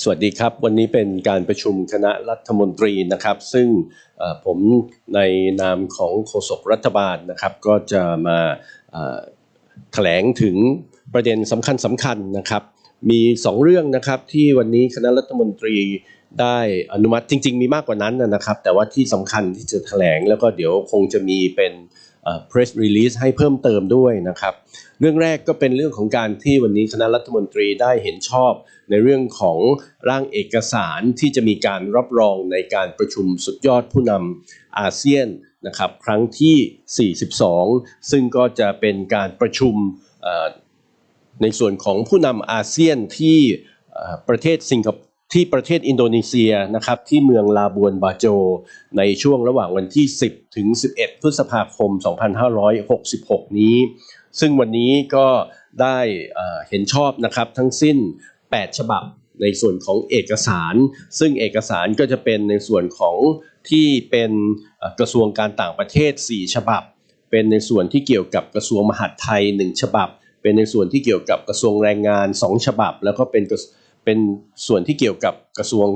สวัสดีครับ วันนี้เป็นการประชุมคณะรัฐมนตรีนะครับ ซึ่งผมในนามของโฆษกรัฐบาลนะครับ ก็จะมาแถลงถึงประเด็นสำคัญสำคัญนะครับ มีสองเรื่องนะครับที่วันนี้คณะรัฐมนตรีได้อนุมัติจริง ๆ มีมากกว่านั้นนะครับ แต่ว่าที่สำคัญที่จะแถลงแล้วก็เดี๋ยวคงจะมีเป็น press release ให้เพิ่มเติมด้วยนะครับ เรื่องแรกก็เป็นเรื่องของการที่วันนี้คณะรัฐมนตรีได้เห็นชอบ ในเรื่องของร่างเอกสารที่จะมีการรับรองในการประชุมสุดยอดผู้นำอาเซียนนะครับครั้งที่ 42 ซึ่งก็จะเป็นการประชุมในส่วนของผู้นำอาเซียนที่ประเทศสิงคโปร์ ที่ประเทศอินโดนีเซียนะครับที่เมืองลาบวนบาโจ ในช่วงระหว่างวันที่ 10 ถึง 11 พฤษภาคม 2566 นี้ ซึ่งวันนี้ก็ได้เห็นชอบนะครับทั้งสิ้น 8 ฉบับในส่วนของเอกสาร ซึ่งเอกสารก็จะเป็นในส่วนของที่เป็นกระทรวงการต่างประเทศ 4 ฉบับ เป็นในส่วนที่เกี่ยวกับกระทรวงมหาดไทย 1 ฉบับ เป็นในส่วนที่เกี่ยวกับกระทรวงแรงงาน 2 ฉบับ แล้วก็เป็น เป็นส่วนที่เกี่ยวกับกระทรวง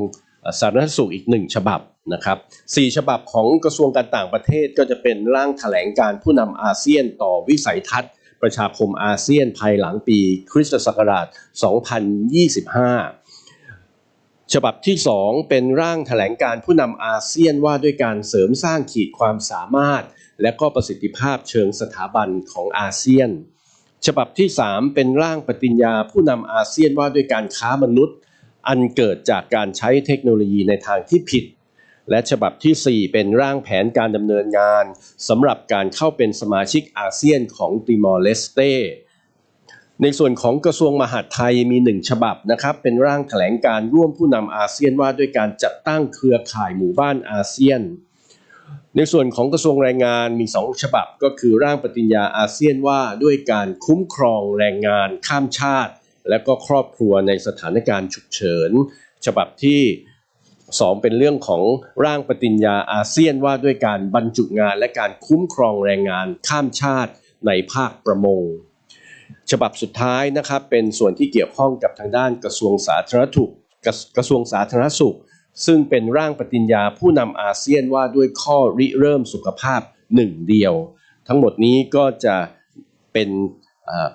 สาธารณสุขอีก1ฉบับนะครับสี่ฉบับของกระทรวงการต่างประเทศก็จะเป็นร่างแถลงการผู้นำอาเซียนต่อวิสัยทัศน์ ประชาคมอาเซียนภายหลังปีคริสตศักราช 2025 ฉบับที่ 2 เป็นร่างแถลงการผู้นำอาเซียนว่าด้วยการเสริมสร้างขีดความสามารถ และก็ประสิทธิภาพเชิงสถาบันของอาเซียน ฉบับที่ 3 เป็นร่างปฏิญญาผู้นำอาเซียนว่าด้วยการค้ามนุษย์ อันเกิดจากการใช้เทคโนโลยีในทางที่ผิด และฉบับทีสี่4 เป็นร่างแผนการดำเนินงานสำหรับการเข้าเป็นสมาชิกอาเซียนของติมอร์เลสเตในส่วนของกระทรวงมหาดไทยมี1ฉบับนะครับเป็นร่างแถลงการร่วมผู้นำอาเซียนว่าด้วยการจัดตั้งเครือข่ายหมู่บ้านอาเซียน ในส่วนของกระทรวงแรงงานมี 2 ฉบับก็คือร่างปฏิญญาอาเซียนว่าด้วยการคุ้มครองแรงงานข้ามชาติ และก็ครอบครัวในสถานการณ์ฉุกเฉิน ฉบับที่ 2 เป็นเรื่องของร่างปฏิญญาอาเซียนว่าด้วยการบรรจุงานและการคุ้มครองแรงงานข้ามชาติในภาคประมง ฉบับสุดท้ายนะครับเป็นส่วนที่เกี่ยวข้องกับทางด้านกระทรวงสาธารณสุขกระกระทรวงสาธารณสุข ซึ่งเป็นร่างปฏิญญาผู้นำอาเซียนว่าด้วยข้อริเริ่มสุขภาพหนึ่งเดียว ทั้งหมดนี้ก็จะเป็น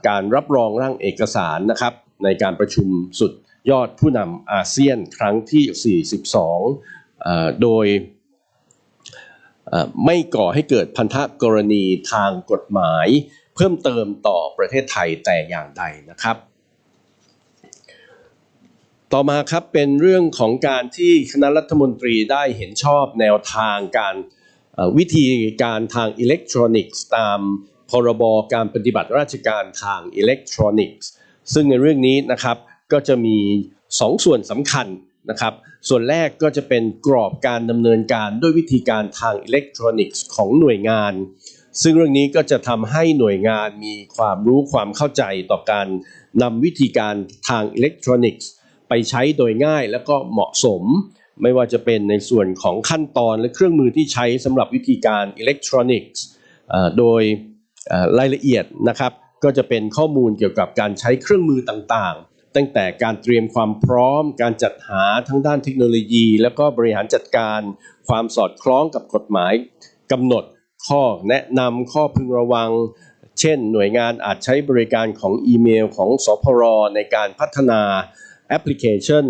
การรับรองร่างเอกสารนะครับ ในการประชุมสุดยอดผู้นำอาเซียนครั้งที่ 42เอ่อโดยไม่ก่อให้เกิดพันธกรณีทางกฎหมาย เพิ่มเติมต่อประเทศไทยแต่อย่างใดนะครับ ต่อมาครับเป็นเรื่องของการที่คณะรัฐมนตรีได้เห็นชอบแนวทางการวิธีการทางอิเล็กทรอนิกส์ตามพรบการปฏิบัติราชการทางอิเล็กทรอนิกส์ซึ่งในเรื่องนี้นะครับก็จะมี 2 ส่วนสำคัญนะครับ ส่วนแรกก็จะเป็นกรอบการดำเนินการด้วยวิธีการทางอิเล็กทรอนิกส์ของหน่วยงาน ซึ่งเรื่องนี้ก็จะทำให้หน่วยงานมีความรู้ความเข้าใจต่อการนำวิธีการทางอิเล็กทรอนิกส์ ไปใช้โดยง่ายและก็เหมาะสม ไม่ว่าจะเป็นในส่วนของขั้นตอนและเครื่องมือที่ใช้สำหรับวิธีการอิเล็กทรอนิกส์โดยรายละเอียดนะครับ ก็จะเป็นข้อมูลเกี่ยวกับการใช้เครื่องมือต่างๆ ตั้งแต่การเตรียมความพร้อม การจัดหาทั้งด้านเทคโนโลยี แล้วก็บริหารจัดการความสอดคล้องกับกฎหมายกำหนดข้อแนะนำข้อพึงระวัง เช่น หน่วยงานอาจใช้บริการของอีเมลของสพรในการพัฒนา แอปพลิเคชัน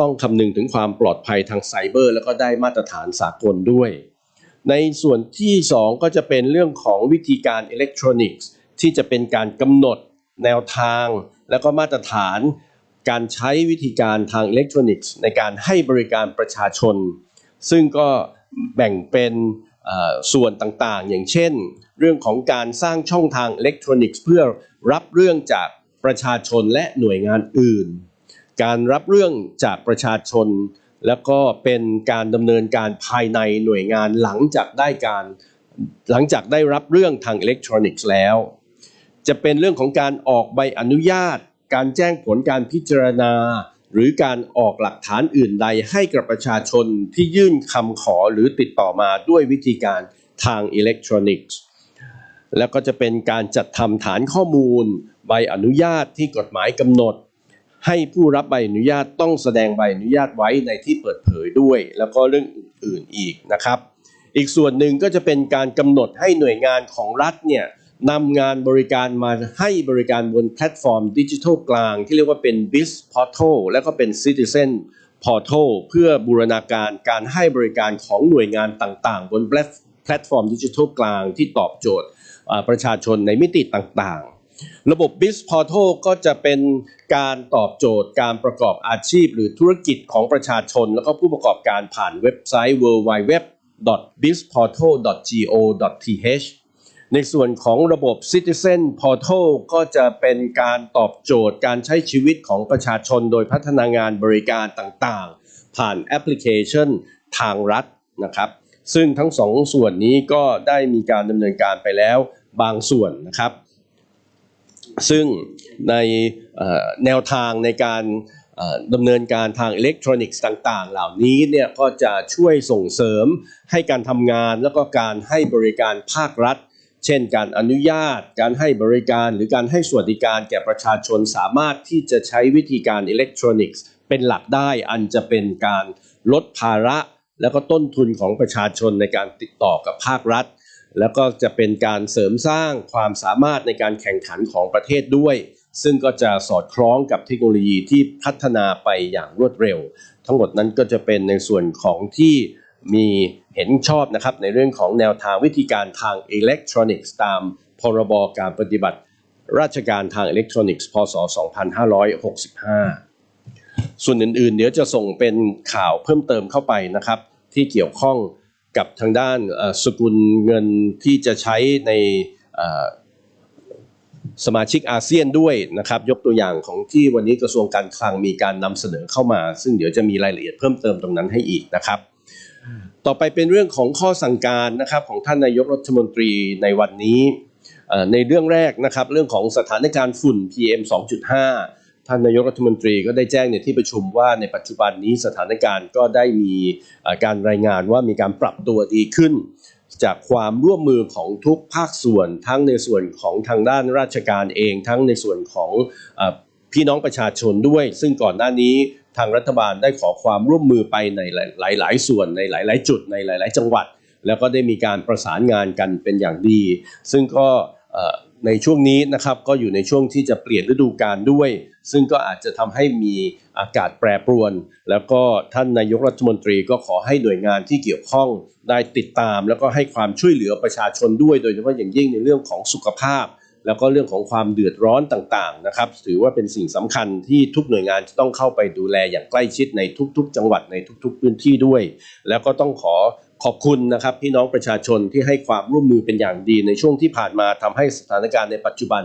ต้องคำนึงถึงความปลอดภัยทางไซเบอร์ แล้วก็ได้มาตรฐานสากลด้วย ในส่วนที่ 2 ก็จะเป็นเรื่องของวิธีการอิเล็กทรอนิกส์ที่จะเป็นการกำหนดแนวทาง แล้วก็มาตรฐานการใช้วิธีการทางอิเล็กทรอนิกส์ในการให้บริการประชาชน ซึ่งก็แบ่งเป็นส่วนต่างๆ อย่างเช่น เรื่องของการสร้างช่องทางอิเล็กทรอนิกส์เพื่อรับเรื่องจากประชาชนและหน่วยงานอื่น การรับเรื่องจากประชาชน แล้วก็เป็นการดำเนินการภายในหน่วยงานหลังจากได้การหลังจากได้รับเรื่องทางอิเล็กทรอนิกส์แล้ว จะเป็นเรื่องของการออกใบอนุญาต การแจ้งผลการพิจารณา หรือการออกหลักฐานอื่นใดให้กับประชาชนที่ยื่นคำขอหรือติดต่อมาด้วยวิธีการทางอิเล็กทรอนิกส์ แล้วก็จะเป็นการจัดทำฐานข้อมูล ใบอนุญาตที่กฎหมายกำหนด ให้ผู้รับใบอนุญาตต้องแสดงใบอนุญาตไว้ในที่เปิดเผยด้วย แล้วก็เรื่องอื่นๆอีกนะครับ อีกส่วนหนึ่งก็จะเป็นการกำหนดให้หน่วยงานของรัฐเนี่ยนำงานบริการมาให้บริการบนแพลตฟอร์มดิจิทัลกลาง ที่เรียกว่าเป็น Biz Portal แล้วก็เป็น Citizen Portal เพื่อบูรณาการการให้บริการของหน่วยงานต่างๆ บนแพลตฟอร์มดิจิทัลกลางที่ตอบโจทย์ประชาชนในมิติต่างๆ ระบบ Biz Portal ก็จะเป็นการตอบโจทย์การประกอบอาชีพ หรือธุรกิจของประชาชน แล้วก็ผู้ประกอบการผ่านเว็บไซต์ www.bizportal.go.th ในส่วนของระบบ Citizen Portal ก็จะเป็นการตอบโจทย์การใช้ชีวิตของประชาชน โดยพัฒนางานบริการต่างๆ ผ่านแอปพลิเคชันทางรัฐนะครับ ซึ่งทั้งสองส่วนนี้ก็ได้มีการดำเนินการไปแล้วบางส่วนนะครับ ซึ่งในแนวทางในการดำเนินการทางอิเล็กทรอนิกส์ต่างๆ เหล่านี้เนี่ยก็จะช่วยส่งเสริมให้การทำงานแล้วก็การให้บริการภาครัฐ เช่นการอนุญาต การให้บริการหรือการให้สวัสดิการแก่ประชาชนสามารถที่จะใช้วิธีการอิเล็กทรอนิกส์เป็นหลักได้อันจะเป็นการลดภาระ แล้วก็ต้นทุนของประชาชนในการติดต่อกับภาครัฐ แล้วก็จะเป็นการเสริมสร้างความสามารถในการแข่งขันของประเทศด้วย ซึ่งก็จะสอดคล้องกับเทคโนโลยีที่พัฒนาไปอย่างรวดเร็ว ทั้งหมดนั้นก็จะเป็นในส่วนของที่มีเห็นชอบนะครับในเรื่องของแนวทางวิธีการทางอิเล็กทรอนิกส์ตามพรบการปฏิบัติ ราชการทางอิเล็กทรอนิกส์ พศ 2565 ส่วนอื่นๆ เดี๋ยวจะส่งเป็นข่าวเพิ่มเติมเข้าไปนะครับ ที่เกี่ยวข้อง กับทางด้านสกุลเงินที่จะใช้ในสมาชิกอาเซียนด้วยนะครับ ยกตัวอย่างของที่วันนี้กระทรวงการคลังมีการนำเสนอเข้ามา ซึ่งเดี๋ยวจะมีรายละเอียดเพิ่มเติมตรงนั้นให้อีกนะครับ ต่อไปเป็นเรื่องของข้อสั่งการนะครับของท่านนายกรัฐมนตรีในวันนี้ในเรื่องแรกนะครับ เรื่องของสถานการณ์ฝุ่น PM 2.5 ท่านนายกรัฐมนตรีก็ได้แจ้งในที่ประชุมว่าในปัจจุบันนี้สถานการณ์ก็ได้มีการรายงานว่ามีการปรับตัวดีขึ้น จากความร่วมมือของทุกภาคส่วน ทั้งในส่วนของทางด้านราชการเอง ทั้งในส่วนของพี่น้องประชาชนด้วย ซึ่งก่อนหน้านี้ทางรัฐบาลได้ขอความร่วมมือไปในหลาย ๆ ส่วนในหลาย ๆ จุดในหลาย ๆ จังหวัด แล้วก็ได้มีการประสานงานกันเป็นอย่างดี ซึ่งก็ในช่วงนี้นะครับก็อยู่ในช่วงที่จะเปลี่ยนฤดูกาลด้วย ซึ่งก็อาจจะทำให้มีอากาศแปรปรวน แล้วก็ท่านนายกรัฐมนตรีก็ขอให้หน่วยงานที่เกี่ยวข้องได้ติดตาม แล้วก็ให้ความช่วยเหลือประชาชนด้วย โดยเฉพาะอย่างยิ่งในเรื่องของสุขภาพ แล้วก็เรื่องของความเดือดร้อนต่างๆนะครับ ถือว่าเป็นสิ่งสำคัญที่ทุกหน่วยงานจะต้องเข้าไปดูแลอย่างใกล้ชิดในทุก ๆ จังหวัดในทุก ๆ พื้นที่ด้วย แล้วก็ต้องขอขอบคุณนะครับพี่น้องประชาชนที่ให้ความร่วมมือเป็นอย่างดีในช่วงที่ผ่านมาทำให้สถานการณ์ในปัจจุบัน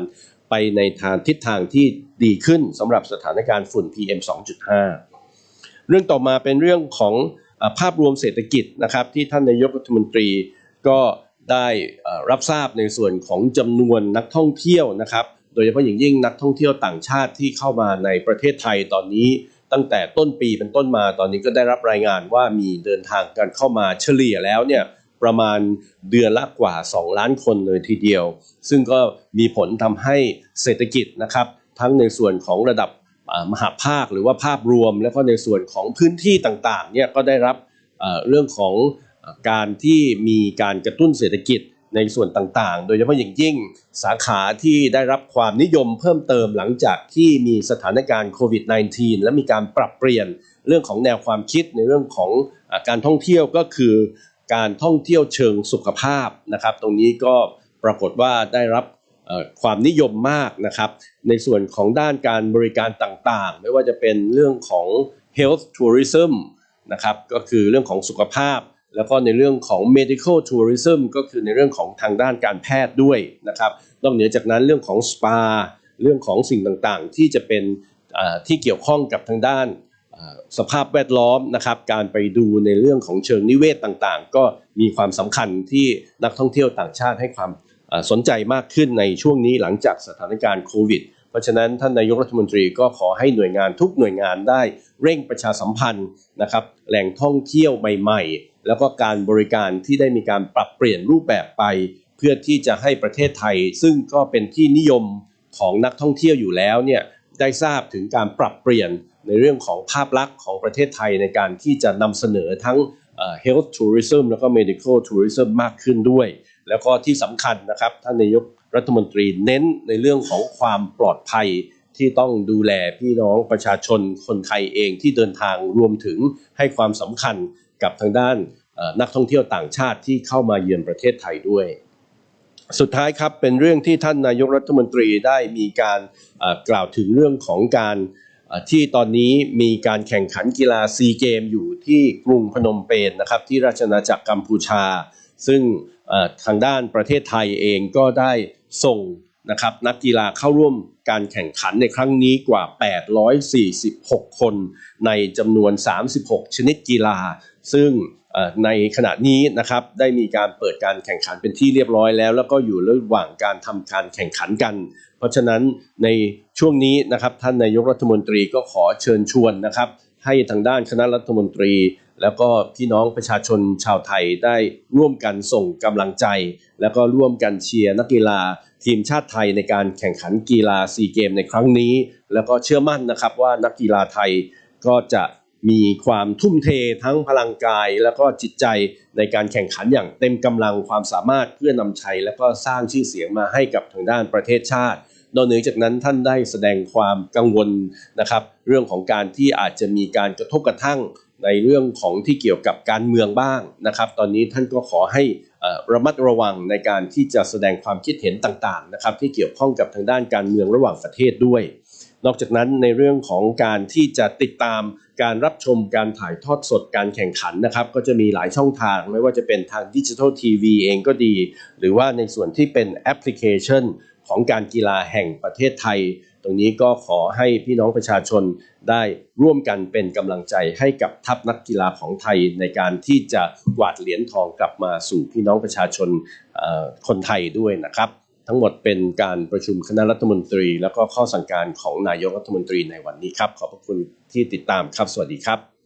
ไปในทางทิศทางที่ดีขึ้นสำหรับสถานการณ์ฝุ่น PM 2.5 เรื่องต่อมาเป็นเรื่องของอภาพรวมเศรษฐกิจนะครับที่ท่านนายกรัฐมนตรีก็ได้รับทราบในส่วนของจำนวนนักท่องเที่ยวนะครับ โดยเฉพาะอย่างยิ่งนักท่องเที่ยวต่างชาติที่เข้ามาในประเทศไทยตอนนี้ ตั้งแต่ต้นปีเป็นต้นมาตอนนี้ก็ได้รับรายงานว่ามีเดินทางกันเข้ามาเฉลี่ยแล้วเนี่ย ประมาณเดือนละกว่า 2 ล้านคนเลยทีเดียว ซึ่งก็มีผลทำให้เศรษฐกิจนะครับทั้งในส่วนของระดับมหาภาคหรือว่าภาพรวม แล้วก็ในส่วนของพื้นที่ต่างๆเนี่ยก็ได้รับเรื่องของการที่มีการกระตุ้นเศรษฐกิจในส่วนต่างๆ โดยเฉพาะอย่างยิ่งสาขาที่ได้รับความนิยมเพิ่มเติมหลังจากที่มีสถานการณ์โควิด -19 และมีการปรับเปลี่ยนเรื่องของแนวความคิดในเรื่องของอการท่องเที่ยวก็คือ การท่องเที่ยวเชิงสุขภาพนะครับ ตรงนี้ก็ปรากฏว่าได้รับความนิยมมากนะครับ ในส่วนของด้านการบริการต่างๆ ไม่ว่าจะเป็นเรื่องของ health tourism นะครับก็คือเรื่องของสุขภาพ แล้วก็ในเรื่องของ medical tourism ก็คือในเรื่องของทางด้านการแพทย์ด้วยนะครับนอกเหนือจากนั้นเรื่องของสปาเรื่องของสิ่งต่างๆ ที่จะเป็นที่เกี่ยวข้องกับทางด้าน สภาพแวดล้อมนะครับการไปดูในเรื่องของเชิงนิเวศต่างๆ ก็มีความสำคัญที่นักท่องเที่ยวต่างชาติให้ความสนใจมากขึ้นในช่วงนี้หลังจากสถานการณ์โควิด เพราะฉะนั้นท่านนายกรัฐมนตรีก็ขอให้หน่วยงานทุกหน่วยงานได้เร่งประชาสัมพันธ์นะครับแหล่งท่องเที่ยวใหม่ๆ แล้วก็การบริการที่ได้มีการปรับเปลี่ยนรูปแบบไป เพื่อที่จะให้ประเทศไทย ซึ่งก็เป็นที่นิยมของนักท่องเที่ยวอยู่แล้วเนี่ยได้ทราบถึงการปรับเปลี่ยน ในเรื่องของภาพลักษณ์ของประเทศไทยในการที่จะนำเสนอทั้ง health tourism แล้วก็ medical tourism มากขึ้นด้วย แล้วก็ที่สำคัญนะครับท่านนายกรัฐมนตรีเน้นในเรื่องของความปลอดภัยที่ต้องดูแลพี่น้องประชาชนคนไทยเองที่เดินทางรวมถึงให้ความสำคัญกับทางด้านนักท่องเที่ยวต่างชาติที่เข้ามาเยือนประเทศไทยด้วย สุดท้ายครับเป็นเรื่องที่ท่านนายกรัฐมนตรีได้มีการกล่าวถึงเรื่องของการ ที่ตอนนี้มีการแข่งขันกีฬาซีเกมอยู่ที่กรุงพนมเปญนะครับที่ราชอาจักรกัมพูชา ซึ่งทางด้านประเทศไทยเองก็ได้ส่งนะครับนักกีฬาเข้าร่วมการแข่งขันในครั้งนี้กว่า 846 คนในจำนวน 36 ชนิดกีฬา ซึ่งในขณะนี้นะครับได้มีการเปิดการแข่งขันเป็นที่เรียบร้อยแล้ว แล้วก็อยู่ระหว่างการทำการแข่งขันกัน เพราะฉะนั้นในช่วงนี้นะครับท่านนายกรัฐมนตรีก็ขอเชิญชวนนะครับให้ทางด้านคณะรัฐมนตรี แล้วก็พี่น้องประชาชนชาวไทยได้ร่วมกันส่งกำลังใจ แล้วก็ร่วมกันเชียร์นักกีฬาทีมชาติไทยในการแข่งขันกีฬาซีเกมในครั้งนี้ แล้วก็เชื่อมั่นนะครับว่านักกีฬาไทยก็จะ มีความทุ่มเททั้งพลังกาย แล้วก็จิตใจในการแข่งขันอย่างเต็มกำลังความสามารถเพื่อนำชัย แล้วก็สร้างชื่อเสียงมาให้กับทางด้านประเทศชาตินอกเหนือจากนั้นท่านได้แสดงความกังวลนะครับ เรื่องของการที่อาจจะมีการกระทบกระทั่งในเรื่องของที่เกี่ยวกับการเมืองบ้างนะครับ ตอนนี้ท่านก็ขอให้ระมัดระวังในการที่จะแสดงความคิดเห็นต่างๆนะครับ ที่เกี่ยวข้องกับทางด้านการเมืองระหว่างประเทศด้วย นอกจากนั้นในเรื่องของการที่จะติดตามการรับชมการถ่ายทอดสดการแข่งขันนะครับ ก็จะมีหลายช่องทางไม่ว่าจะเป็นทางดิจิทัลทีวีเองก็ดี หรือว่าในส่วนที่เป็นแอปพลิเคชัน ของการกีฬาแห่งประเทศไทย ตรงนี้ก็ขอให้พี่น้องประชาชนได้ร่วมกันเป็นกำลังใจให้กับทัพนักกีฬาของไทยในการที่จะกวาดเหรียญทองกลับมาสู่พี่น้องประชาชนคนไทยด้วยนะครับ ทั้งหมดเป็นการประชุมคณะรัฐมนตรี แล้วก็ข้อสั่งการของนายกรัฐมนตรีในวันนี้ครับ ขอบพระคุณที่ติดตามครับ สวัสดีครับ